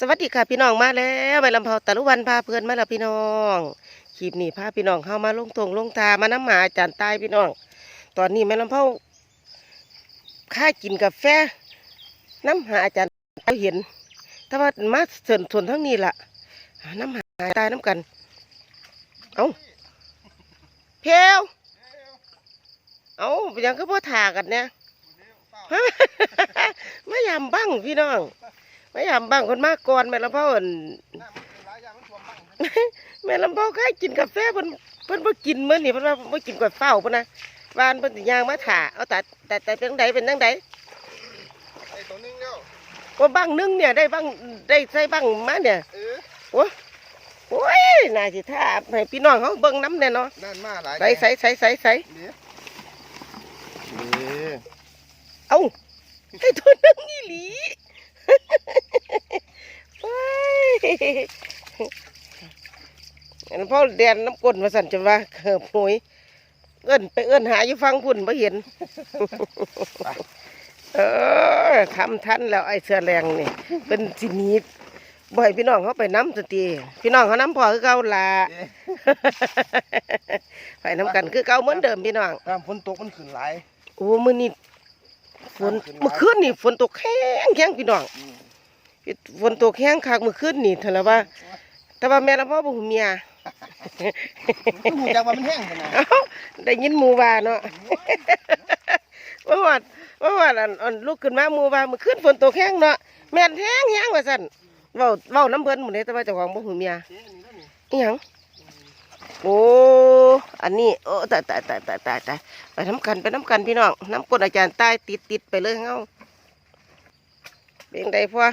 สวัสดีค่ะพี่น้องมาแล้วไปลำเพาตะลุวันพาเพื่อนมาแล้วพี่น้องคลิปนี้พาพี่น้องเข้ามาลงทงลงทามาน้ำหมาอาจารย์ใต้พี่น้อง ตอนนี้แม่ลำเพาค่ากินกาแฟน้ำหาอาจารย์ใต้เห็นแต่ว่ามาเสินทนทั้งนี้ล่ะหาน้ำหาตายน้ำกัน เอาเพลวเอาเป็นหยังก็พ่อถากันเนี่ยไม่ยำบ้างพี่น้อง ไม่ยำบ้างคนมากก่อนแม่ลำเผาอั่นแม่ลำเผาใครกินกาแฟเพิ่นเพิ่นบ่กินมื้อนี่เพิ่นว่าบ่กินก๋วยเฝ้าพุ่นนะวานเพิ่นสิย่างมาถ่าเอาแต่แต่แต่จังใดเป็นจังใดไอ้ตัวนึงแล้วว่าบ้างนึงเนี่ยได้บ้างได้ใส่บ้างมาเนี่ยเออโอ้โอ้ยน่าสิท่าให้พี่น้องเขาเบิ่งน้ำแน่เนาะนั่นมาหลายใส่ใส่ใส่ใส่ใส่เดี๋ยวเดี๋ยวเอ้าไอ้ตัวนึงอีหลี ไป อันพ่อแดนน้ำก้นมาสั่นจะว่าเขิบหวยเอื้อนไปเอื้อนหาอยู่ฟังพุ่นไ่เห็น เออทำทันแล้วไอ้เสื้อแรงนี่เป็นสิหนีบ่อยพี่น้องเขาไปน้ำสตีพี่น้องเขาน้ำพอคือเก่าละเดี๋ยวไปน้ำกันคือเก่าเหมือนเดิมพี่น้องน้ำฝนตกมันขึ้นหลายโอ้มื้อนี้ฝนขึ้นหลายเมื่อคืนนี่ฝนตกแห้งแห้งพี่น้องอืม ฝนตกแห้งคักเมื่อคืนนี่เท่าไหร่ว่า แต่ว่าแม่ละพ่อบ่หูเมียมันหูจักว่ามันแห้งขนาดเอ้าได้ยินหมู่ว่าเนาะเมื่อวานเมื่อวานอันอันลุกขึ้นมาหมู่ว่าเมื่อคืนฝนตกแห้งเนาะแม่นแห้งแห้งว่าซั่นเว้าเว้าน้ำเพิ่นหมดเลยแต่ว่าเจ้าของบ่หูเมียอีหยังโอ้ อันนี้ โอ้ตายตายตายตายตายตายไปน้ำกันไปน้ำกันพี่น้อง น้ำกรดอาจารย์ใต้ติดติดไปเลยเงาเบียงใดพ่อ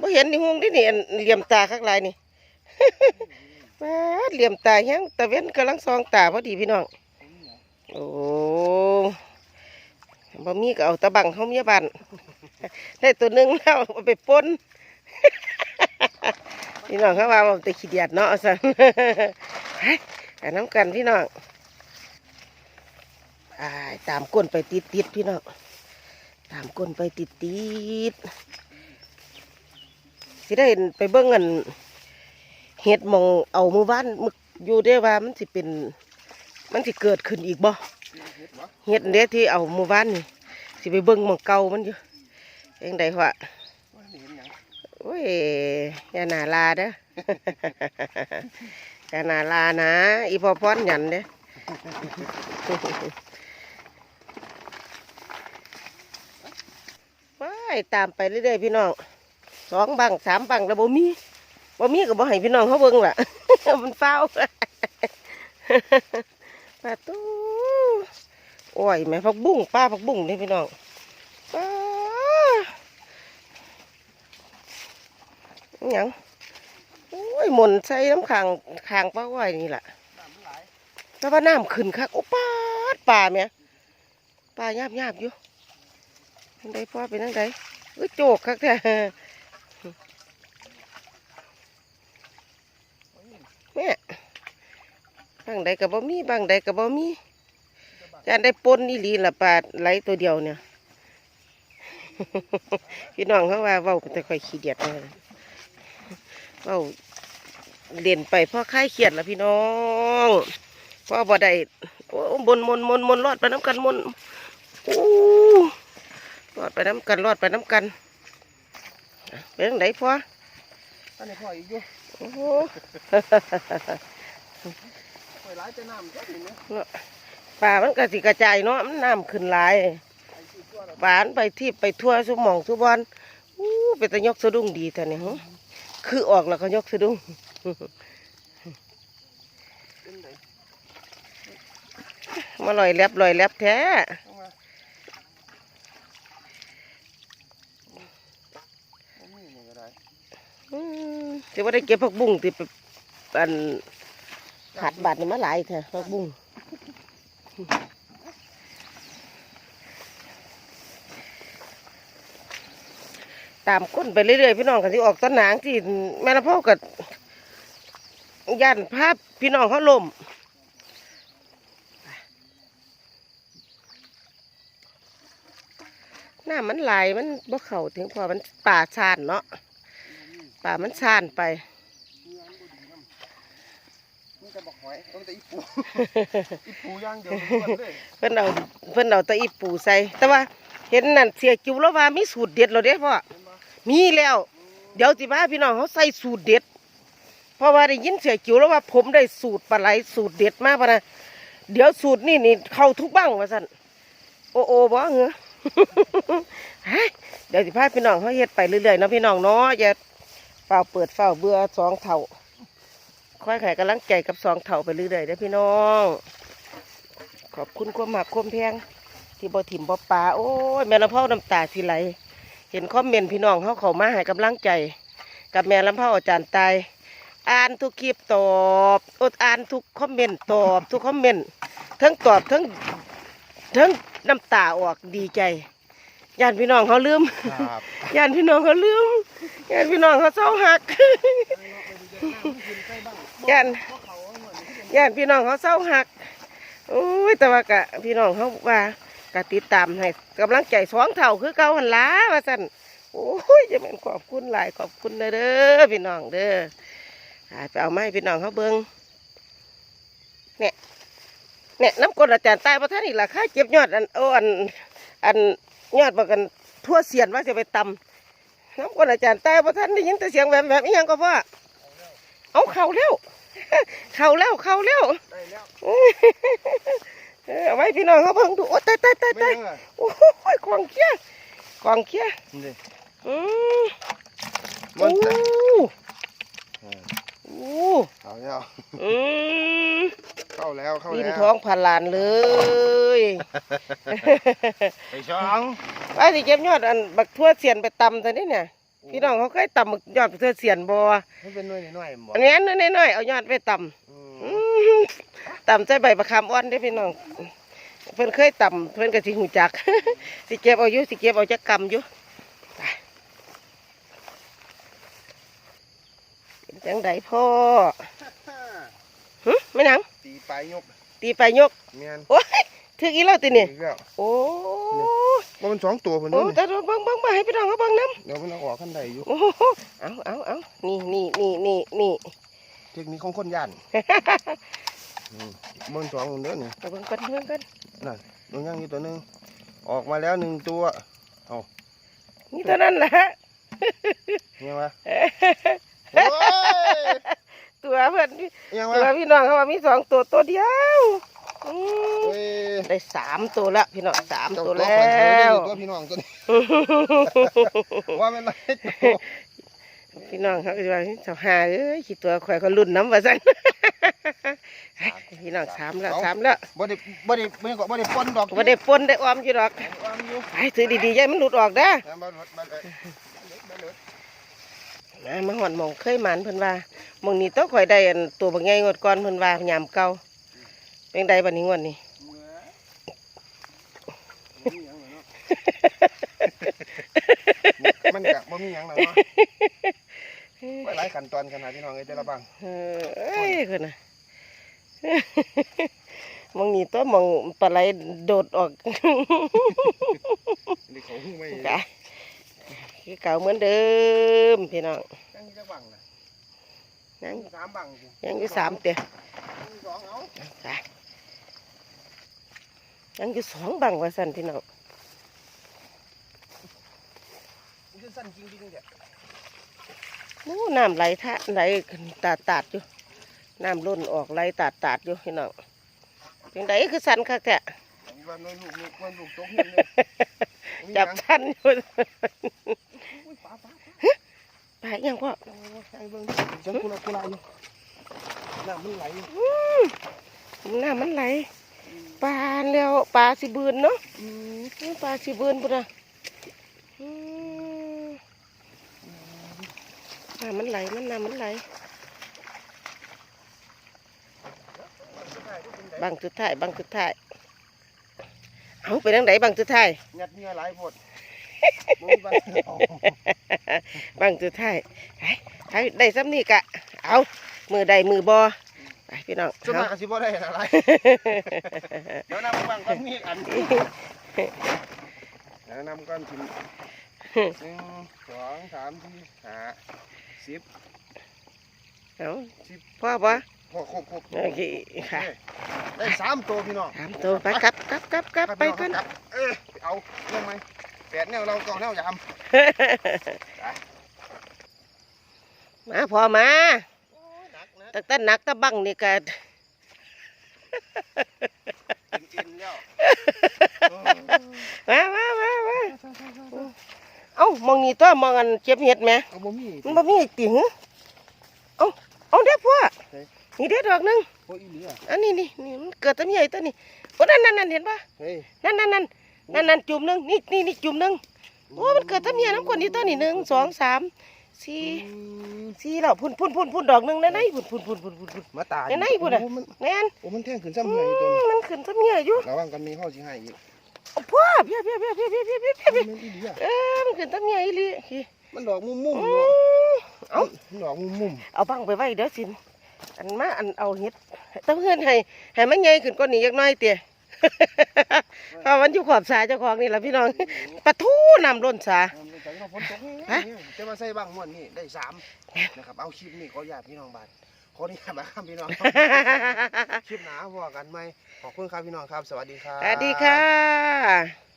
บ่เห็นนี่หงที่นี่อันเหลี่ยมตาข้างลายนี่ว้าดเหลี่ยมตาแห้งตะเว้นกำลังซองตาพอดีพี่น้อง โอ้บ่มีก็เอาตะบังเขาเมียบ้านได้ตัวหนึงแล้วเอาไปปนพี่น้องเขาว่ามันตะขี้เดียดเนาะสัน ไปไปน้ำกันพี่น้องตามก้นไปติดติดๆพี่น้อง ตามก้นไปติดติดๆ สิได้ไปเบิ่งเงินเห็ดมองเอามือบ้านมึกอยู่ได้ว่ามันสิเป็น มันสิเกิดขึ้นอีกบ่เห็ดเด้ที่เอามือบ้านนี่สิไปเบิ่งมองเก่ามันอยู่เองใดวะโอ้ยอย่าหนาลาเด้ออย่าหนาลานะอีพอพอนหยันเด้อไปตามไปเรื่อยๆพี่น้อง สองบังสามบังแล้วบ่มีบ่มีก็บ่ให้พี่น้องเขาเบิ่งล่ะ มันเฝ้าวปลาตู้โอ้ยแม่พักบุ้งป้าพักบุ้งเด้พี่น้องป้าอิหยังโอ้ยหมุนใส่น้ำขางขางป้าอ้อยนี่แหละแต่ว่าน้ำขึ้นคักโอ้ป้าป่าเมียป่ายาบยาบอยู่ทางใดพ่อเป็นทางใดเอ้ยโจกคักแท้แม่ บางใดกับบ่มีบางใดกับบ่มีจานได้ปนนี่ลีละปลาไหลตัวเดียวเนี่ย พี่น้องเขาว่าเว้าเป็นแต่ค่อยขี้เดียดเลยเอ้าเด่นไปพ่อค่ายเขียดละพี่น้องพ่อบ่ได้โอ้บนมนมนมนรอดไปน้ำกันมนโอ้รอดไปน้ำกันรอดไปน้ำกันเป็นจั่งไดพ่ออันนี้พ่ออีกอยู่โอ้โหปล่อยหลายแต่น้ำก็นี่นะป่ามันกระสิกระจายเนาะมันน้ำขึ้นหลายไอ้ที่ตัวเราบานไปที่ไปทั่วสุหมองสุบอนอู้เป็นตะยกสะดุ้งดีแต่เนี่ยหึคือออกแล้วก็ยกสะดุ้งเป็นไงมาลอยแลบลอยแลบแท้เอามาบ่มีนี่ก็ได้อืมจะว่าได้เก็บผักบุ้งที่ไปอัน ขาดบาดนี่มาหลายแท้ผักบุ้งตามก้นไปเรื่อยๆพี่น้องกันที่ออกต้นหนางที่แม่ละพ่อกับย่านภาพพี่น้องเขาลมหน้ำมันไหลมันบ่เข้าถึงพอมันป่าชานเนาะป่ามันชานไปำมันจะบอกหอยต้องแต่อีปู อีปูย่างเดียวล้วนเลยเพิ่นเอาเพิ่นเอาแตะอีปูใส่ แต่ว่าเห็นนั่นเสียจิ๋วแล้วว่ามีสูตรเด็ดแล้วเด้พ่อเห็นปะมีแล้ว เดี๋ยวสิพาพี่น้องเขาใส่สูตรเด็ด เพราะว่าได้ยินเสียจิ๋วแล้วว่าผมได้สูตรปลาไหลสูตรเด็ดมากพะนะเดี๋ยวสูตรนี่นี่เข้าทุกบ้างว่าสั่นโอโอบ่เหรอเฮ้ยเดี๋ยวสิพาพี่น้องเขาเฮ็ดไปเรื่อยๆเนาะพี่น้องเนาะอย่าเฝ้าเปิดเฝ้าเบื่อสองเท่า ค่อยไข่กำลังใจกับสองเท่าไปเรื่อยๆเด้อพี่น้อง ขอบคุณความหักความแพงที่บ่ถิ่มบ่ปลาโอ้ยแม่ลำเผาน้ำตาสิไหล เห็นคอมเมนต์พี่น้องเขาเขามาให้กำลังใจ กับแม่ลำเผาอาจารย์ตายอ่านทุกคลิปตอบอดอ่านทุกคอมเมนต์ตอบทุกคอมเมนต์ทั้งตอบทั้งทั้งน้ำตาออกดีใจญาติพี่น้องเขาลืมครับญาติพี่น้องเขาลืมญาติพี่น้องเขาเศร้าหัก ญาติญาติพี่น้องเขาเศร้าหักโอ้ยแต่ว่ากะพี่น้องเขาว่ากะติดตามให้กำลังใจสองเท่าคือเก่าหันล้าว่าสั่นโอ้ยจะเป็นขอบคุณหลายขอบคุณนะเด้อพี่น้องเด้อไปเอาไม้พี่น้องเขาเบิ้งเนี่ยเนี่ยน้ำกรดอาจารย์ใต้พระท่านอีกล่ะค่าเจ็บยอดอันโอ้อันอันยอดบอกกันทั่วเสียนว่าจะไปตำน้ำกรดอาจารย์ใต้พระท่านได้ยินแต่เสียงแหวมแหวมอีหยังก็พ่อเอาเข่าเร็ว เข่าแล้วเข่าแล้วได้แล้วเออเอาไว้พี่น้องเขาเบิ่งดูโอ้ตายตายตายไม่ตายยังอะโอ้ยกองเคี้ยกองเคี้ยนี่อืมมัโอ้นจะโอ้เอาแล้วอืมเข้าแล้วเข้าลิ้นแล้วท้องผ่านลานเลยไปช่องไอ้ที่เก็บยอดอันบักทั่วเสียนไปตำตอนนี้เนี่ย พี่น้องเขาเคยตำบักยอดบักทั่วเสียนบ่มันเป็นหน่วยหน่วยๆบ่อันนี้อันน้อยๆเอายอดไปตำอืมอืมตำใส่ใบประคำอ่อนได้อพี่น้อง เพิ่นเคยตำเพิ่นก็สิหูจัก สิเก็บเอาอยู่สิเก็บเอาจักกำอยู่ไปเป็นจังไดพ่อหึไม่นังตีปลายยก ตีไปยกเมียนโอ้ย ถึงอีแล้วติเนี่ยอีกแล้วโอ้บ่มันสองตัวเพิ่นโอ้เด้อแต่เบิ่งเบิ่งมาให้พี่น้องเขาเบิ่งน้เดี๋ยวมันเอาออกขั้นใดอยู่ำโอ้โหเอาเอาเอานี่นี่นี่นี่นี่เทคนิคของคนย่านอืมมันสองเด้อนี่เอาเบิ่งกันเบิ่งกันนั่นตรงย่างอยู่ตัวหนึงออกมาแล้วหนึ่งตัวนี่เท่านั้นแหละยังวะโอ้ยตัวเพิ่นยังตัววะพี่น้องเขาว่ามีสองตัวตัวเดียวอืมเฮ้ย ได้สามตัวแล้วพี่น้องสามเจ้าตัวตัวแล้ข่อยเถอะวนี่ตัวพี่น้องตัวนี้ว่ามันไรตัวพี่น้องเขาก็จะว่าเจ้าหาเอ้ยขี้ตัวข่อยก็รุ่นน้ำว่าซั่นพี่น้องสามแล้วสามแล้วบ่ได้บ่ได้บ่ได้บ่ได้ปนดอกว่าได้ปนได้ออมอยู่ดอกวางอยู่ไปถือดีๆอย่าให้มันหลุดออกเด้อนะบ่บ่บ่บ่บ่บ่นะมาหอนหมองเคยหมันเพิ่นว่าหมองนี้ต้องข่อยได้อันตัวบางไงงวดก่อนเพิ่นว่ายามเก่า เป็นใดบัดนี้งวดนี้มันกะบ่มีหยังหรอกเนาะไปหลายขั้นตอนขนาดพี่น้องเอ้ยแต่ละบางเอ้ยคนน่ะ มองนี้ตัวมองปลาไหลโดดออก นี่เขาหู้ไม่กะคือเก่าเหมือนเดิมพี่น้องยังอยู่จักบังน่ะยังสามบังสิยังอยู่สามเตียยังอยู่สองเอา กะ ยังอยู่สองบังว่าสันพี่น้องมันจะสั้นจริงๆเด้อโอ้น้ำไหลทะไหลตาดตาดๆอยู่ น้ำล้นออกไหลตาดตาดๆอยู่พี่น้องเป็นไดคือสันคักแกวันน้อยลูกลูกวันลูกตกเงินเลยมีหจัยับงสันอยู่อุ้ยป๋าป๋าไปยังพ่อโอ้ยไอ้เบิ่งดิจังกุลากุลาอยู่น้ำมันไหลอยู่น้ำมันไหล ปลาแล้วปลาสิบืนเนาะอืมนี่ปลาสิบืนปุ่นอะอืมน้ำมันไหลมันน้ำมันไหลบางจุดท้ายบางจุดท้ายเอาไปทางไหนบางจุดท้ายงัดเหงื่อไหลายโพดบ่มีบังเอาบางจุดท้ายไปไปได้ซ้ำนี่กะเอามือใดมือบอ ไปพี่น้องส่วนเอามากก็สิบ่ได้อะไรเดี๋ยวน้ำบังก็มีอีกอันแนะนำก้อนทิมหนึ่งสองสามสี่ห้าสิบเอาพ่อปะครบครบครบโอเคค่ะได้สามตัวพี่น้องถามตัวไปกลับกลับกลับกลับไปกันครับเอ้ยเอาเรื่องไหมแปดแนวเราเก่าแนวยมาพอมาำหนักนะ ตั้งแต่หนักตะบังนี่ก็กินแล้วมามามามาเอ้ามองนี่ตัวมองอันเจ็บเห็ดไหมเอาบ่มีมันบ่มีอีกติหึเอ้าเอาเด้อพ่อเฮ้ยนี่เด้อดอกหนึงโอ้ยอีเหลืออันนี้นี่นี่มันเกิดแตั้งใหญ่ตัวนี้โอ้นั่นนั่นนั่นเห็นปะเฮ้ยนั่นนั่นนั่นนั่นนั่นจุ่มหนึงนี่นี่นี่จุ่มหนึงโอ้มันเกิดแตั้งใหญ่น้ำคนนี้ตัวนี้หนึ่งสองสาม สี่สี่แล้วพุ่นพุ่นพุ่นพุ่นดอกหนึงนั่นไงพุ่นพุ่นพุ่นพุ่นพุ่นพุ่นมาตายไหนๆพุ่นน่ะโอ้มันแน่นโอ้มันแท่งขึ้นอืซ้ำเหนื่อยตัวนี้มมันขึ้นแตั้งใหญ่อยู่ระวังกันมีข้อสิให้อีกเอาพ่อเพี้ยเพี้ยเพี้ยเพี้ยเพี้ยเพี้ยเพี้ยเพี้ยมันอีเหลือเออมันขึ้นแตั้งใหญ่อีหลีมันดอกมุมมุมอืเนาะมเอามันดอกมุมมุมเอาบังไปไว้เด้อสินอันมาอันเอาเฮ็ดต้องเฮือนให้ให้มันใหญ่ขึ้นกว่านี้จักหน่อยเตี้ยเพราะมันอยู่ขอบสาเจ้าของนี่ล่ะพี่น้องปะทูน้ำล้นสา มันเป็นใจเราฝนตกฮะจะมาใส่บ้างม่วนนี่ได้สามนะครับเอาคลิปนี้ขออนุญาตพี่น้องบาทขออนุญาตนะครับพี่น้องคลิปหนาพอกันไหมขอบคุณครับพี่น้องครับ สวัสดีครับสวัสดีค่ะ